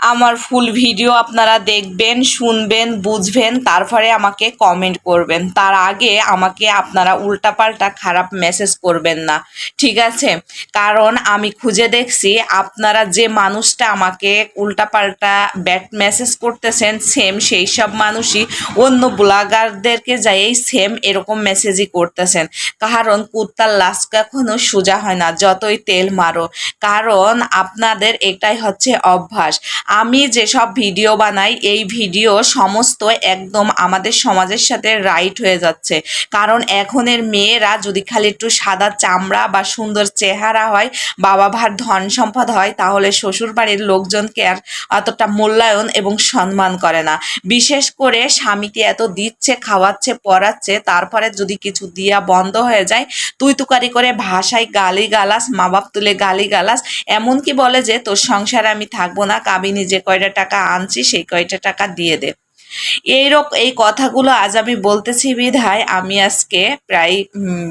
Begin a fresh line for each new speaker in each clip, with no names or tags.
আমার full video আপনারা দেখবেন, শুনবেন, বুঝবেন, তারপরে আমাকে কমেন্ট করবেন। তার আগে আমাকে আপনারা উল্টাপাল্টা খারাপ মেসেজ করবেন না, ঠিক আছে? কারণ আমি খুঁজে দেখছি আপনারা যে মানুষটা আমাকে উল্টাপাল্টা ব্যাট মেসেজ করতেছেন সেম সেই সব মানুষই অন্য ব্লগারদেরকে যাই সেম এরকম মেসেজই করতেছেন। কারণ কুত্তার লাশ কখনো সোজা হয় না, যতই তেল মারো। কারণ আপনাদের এটাই হচ্ছে অভ্যাস। আমি যেসব ভিডিও বানাই, এই ভিডিও সমস্ত একদম আমাদের সমাজের সাথে রাইট হয়ে যাচ্ছে। কারণ এখনের মেয়েরা যদি খালি একটু সাদা চামড়া বা সুন্দর চেহারা হয় বাবা ভার ধন সম্পদ হয়, তাহলে শ্বশুর বাড়ির লোকজনকে আর অতটা মূল্যায়ন এবং সম্মান করে না। বিশেষ করে স্বামীকে এত দিচ্ছে, খাওয়াচ্ছে, পড়াচ্ছে, তারপরে যদি কিছু দিয়া বন্ধ হয়ে যায়, তুই তুকারি করে ভাষায় গালি গালাস মা বাপ তুলে গালি গালাস এমনকি বলে যে, তোর সংসারে আমি থাকব না, কাবিনী যে কয়টা টাকা আনছি, সেই কয়টা টাকা দিয়ে দে। এইরকম এই কথাগুলো আজ আমি বলতেছি বিধায়, আমি আজকে প্রায়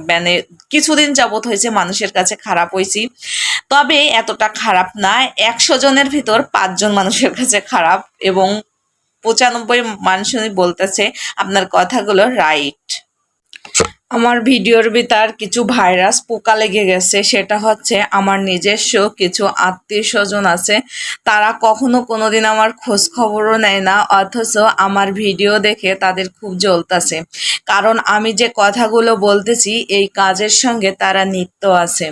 মানে কিছুদিন যাবত হয়েছে মানুষের কাছে খারাপ হয়েছি। তবে এতটা খারাপ না, একশো জনের ভিতর পাঁচজন মানুষের কাছে খারাপ এবং পঁচানব্বই মানুষই বলতেছে আপনার কথাগুলো রাইট আমার ভিডিওর ভিতর কিছু ভাইরাস পোকা লেগে গেছে, সেটা হচ্ছে আমার নিজস্ব কিছু আত্মীয় স্বজন আছে, তারা কখনো কোনোদিন আমার খোঁজ খবরও নেয় না, অথচ আমার ভিডিও দেখে তাদের খুব জ্বলতাছে। কারণ আমি যে কথাগুলো বলতেছি, এই কাজের সঙ্গে তারা নিত্য আছে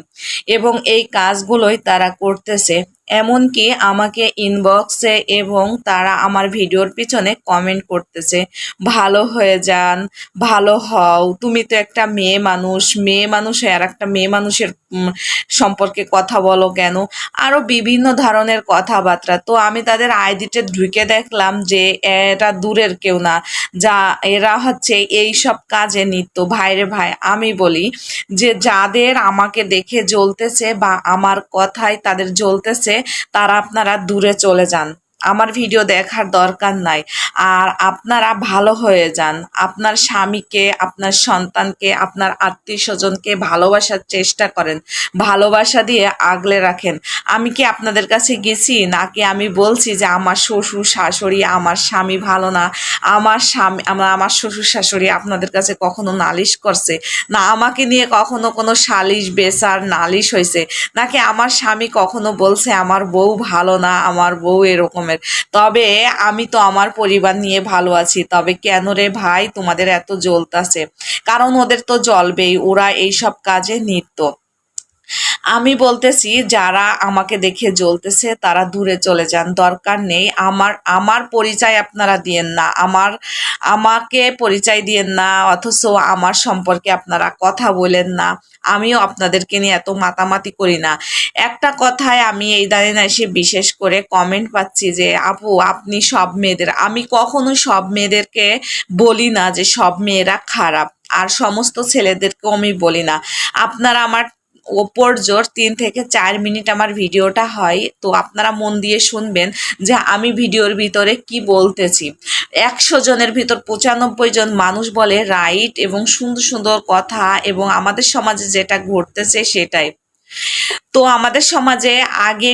এবং এই কাজগুলোই তারা করতেছে। এমনকি আমাকে ইনবক্সে এবং তারা আমার ভিডিওর পিছনে কমেন্ট করতেছে, ভালো হয়ে যান, ভালো হও, তুমি তো একটা মেয়ে মানুষ মেয়ে মানুষ আর একটা মেয়ে মানুষের সম্পর্কে কথা বলো কেন? আরও বিভিন্ন ধরনের কথাবার্তা। তো আমি তাদের আইডিতে ঢুকে দেখলাম যে, এটা দূরের কেউ না, যা, এরা হচ্ছে এই সব কাজে নিত্য। ভাইরে ভাই, আমি বলি যে, যাদের আমাকে দেখে জ্বলতেছে বা আমার কথায় তাদের জ্বলতেছে তারা আপনারা দূরে চলে যান। আমার ভিডিও দেখার দরকার নাই। আর আপনারা ভালো হয়ে যান। আপনার স্বামীকে, আপনার সন্তানকে, আপনার আত্মীয় স্বজনকে ভালোবাসার চেষ্টা করেন। ভালোবাসা দিয়ে আগলে রাখেন। আমি কি আপনাদের কাছে গেছি? নাকি আমি বলছি যে আমার শ্বশুর শাশুড়ি আমার স্বামী ভালো না? আমার স্বামী, আমার আমার শ্বশুর শাশুড়ি আপনাদের কাছে কখনো নালিশ করছে? না, আমাকে নিয়ে কখনো কোনো সালিশ, বেচার, নালিশ হয়েছে? নাকি আমার স্বামী কখনো বলছে আমার বউ ভালো না, আমার বউ এরকমের? তবে আমি তো আমার পরিবার নিয়ে ভালো আছি। তবে কেন রে ভাই তোমাদের এত জ্বলতাছে? কারণ ওদের তো জ্বলবেই, ওরা এইসব কাজে নিত্য। আমি বলতেছি, যারা আমাকে দেখে জ্বলতেছে, তারা দূরে চলে যান, দরকার নেই। আমার আমার পরিচয় আপনারা দিয়েন না। আমার, আমাকে পরিচয় দিয়েন না, অথচ আমার সম্পর্কে আপনারা কথা বলেন না। আমিও আপনাদেরকে নিয়ে এত মাতামাতি করি না। একটা কথায় আমি এই দাঁড়িয়ে এসে বিশেষ করে কমেন্ট পাচ্ছি যে, আপু, আপনি সব মেয়েদের আমি কখনো সব মেয়েদেরকে বলি না যে, সব মেয়েরা খারাপ। আর সমস্ত ছেলেদেরকেও আমি বলি না। আপনারা আমার ওপর জোর তিন থেকে চার মিনিট আমার ভিডিওটা হয়। তো আপনারা মন দিয়ে শুনবেন যে আমি ভিডিওর ভিতরে কি বলতেছি। একশো জনের ভিতর পঁচানব্বই জন মানুষ বলে রাইট এবং সুন্দর সুন্দর কথা এবং আমাদের সমাজে যেটা ঘটতেছে সেটাই। তো আমাদের সমাজে আগে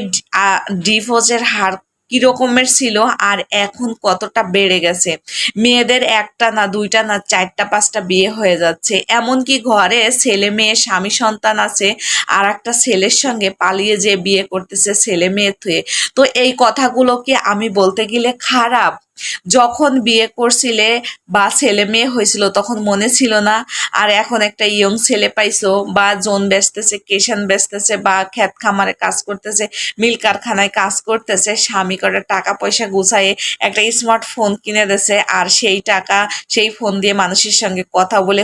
ডিভোর্সের হার কি রকমের ছিল আর এখন কতটা বেড়ে গেছে। মেয়েদের একটা না দুইটা না চারটা পাঁচটা বিয়ে হয়ে যাচ্ছে। এমনকি ঘরে ছেলে মেয়ে, স্বামী সন্তান আছে, আর একটা ছেলের সঙ্গে পালিয়ে যে বিয়ে করতেছে ছেলে মেয়ে থুয়ে। তো এই কথাগুলোকে আমি বলতে গেলে খারাপ? যখন বিয়ে করছিলে বা ছেলে মেয়ে হয়েছিল তখন মনে ছিল না, আর এখন একটা ইয়ং ছেলে পাইছো বা জোন বেচতেছে, কেশন বেচতেছে বা ক্ষেত খামারে কাজ করতেছে, মিল কারখানায় কাজ করতেছে, স্বামী করে টাকা পয়সা গুছায়ে একটা স্মার্টফোন কিনে দেছে আর সেই টাকা, সেই ফোন দিয়ে মানুষের সঙ্গে কথা বলে